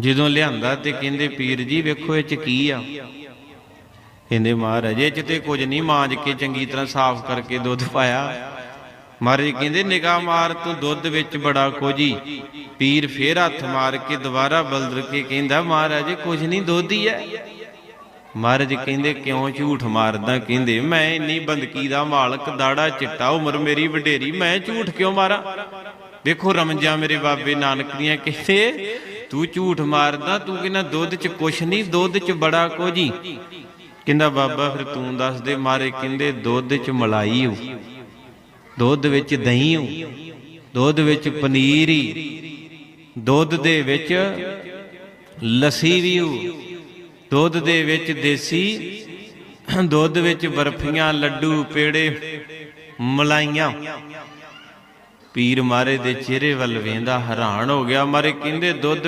ਜਦੋਂ ਲਿਆਂਦਾ ਤੇ ਕਹਿੰਦੇ, ਪੀਰ ਜੀ, ਵੇਖੋ ਇਹ ਚ ਕੀ ਆ? ਕਹਿੰਦੇ, ਮਹਾਰਾਜ, ਇਹ ਚ ਤੇ ਕੁਝ ਨਹੀਂ, ਮਾਂਜ ਕੇ ਚੰਗੀ ਤਰ੍ਹਾਂ ਸਾਫ਼ ਕਰਕੇ ਦੁੱਧ ਪਾਇਆ। ਮਹਾਰਾਜ ਕਹਿੰਦੇ, ਨਿਗਾਹ ਮਾਰ, ਤੂੰ ਦੁੱਧ ਵਿੱਚ ਬੜਾ ਕੋਜੀ ਪੀਰ ਫੇਰ ਹੱਥ ਮਾਰ ਕੇ ਦੁਬਾਰਾ ਬਲਦਰ ਕੇ ਕਹਿੰਦਾ, ਮਹਾਰਾਜ ਇਹ ਕੁਝ ਨਹੀਂ, ਦੁੱਧ ਹੀ ਹੈ। ਮਹਾਰਾਜ ਕਹਿੰਦੇ, ਕਿਉਂ ਝੂਠ ਮਾਰਦਾ? ਕਹਿੰਦੇ, ਮੈਂ ਇੰਨੀ ਬੰਦਕੀ ਦਾ ਮਾਲਕ, ਦਾੜਾ, ਚਿੱਟਾ, ਉਮਰ ਮੇਰੀ ਵਡੇਰੀ, ਮੈਂ ਝੂਠ ਕਿਉਂ ਮਾਰਾਂ? ਵੇਖੋ ਰਮਜਾਂ ਮੇਰੇ ਬਾਬੇ ਨਾਨਕ ਦੀਆਂ, ਕਹਿੰਦੇ ਤੂੰ ਝੂਠ ਮਾਰਦਾ, ਤੂੰ ਕਹਿੰਦਾ ਦੁੱਧ 'ਚ ਕੁਛ ਨਹੀਂ, ਦੁੱਧ 'ਚ ਬੜਾ ਕੁਝ ਹੀ। ਕਹਿੰਦਾ ਬਾਬਾ ਫਿਰ ਤੂੰ ਦੱਸ ਦੇ ਮਾਰੇ, ਕਹਿੰਦੇ ਦੁੱਧ 'ਚ ਮਲਾਈ ਹੋ। ਦੁੱਧ ਵਿੱਚ ਦਹੀਂ ਹੋ। ਦੁੱਧ ਵਿੱਚ ਪਨੀਰ ਹੀ। ਦੁੱਧ ਦੇ ਵਿੱਚ ਲੱਸੀ ਵੀ ਹੋ। ਦੁੱਧ ਦੇ ਵਿੱਚ ਦੇਸੀ, ਦੁੱਧ ਵਿੱਚ ਬਰਫੀਆਂ, ਲੱਡੂ, ਪੇੜੇ, ਮਲਾਈਆਂ। ਪੀਰ ਮਾਰੇ ਦੇ ਚਿਹਰੇ ਵੱਲ ਵੇਂਦਾ ਹੈਰਾਨ ਹੋ ਗਿਆ। ਮਾਰੇ ਕਹਿੰਦੇ ਦੁੱਧ ਵਿੱਚ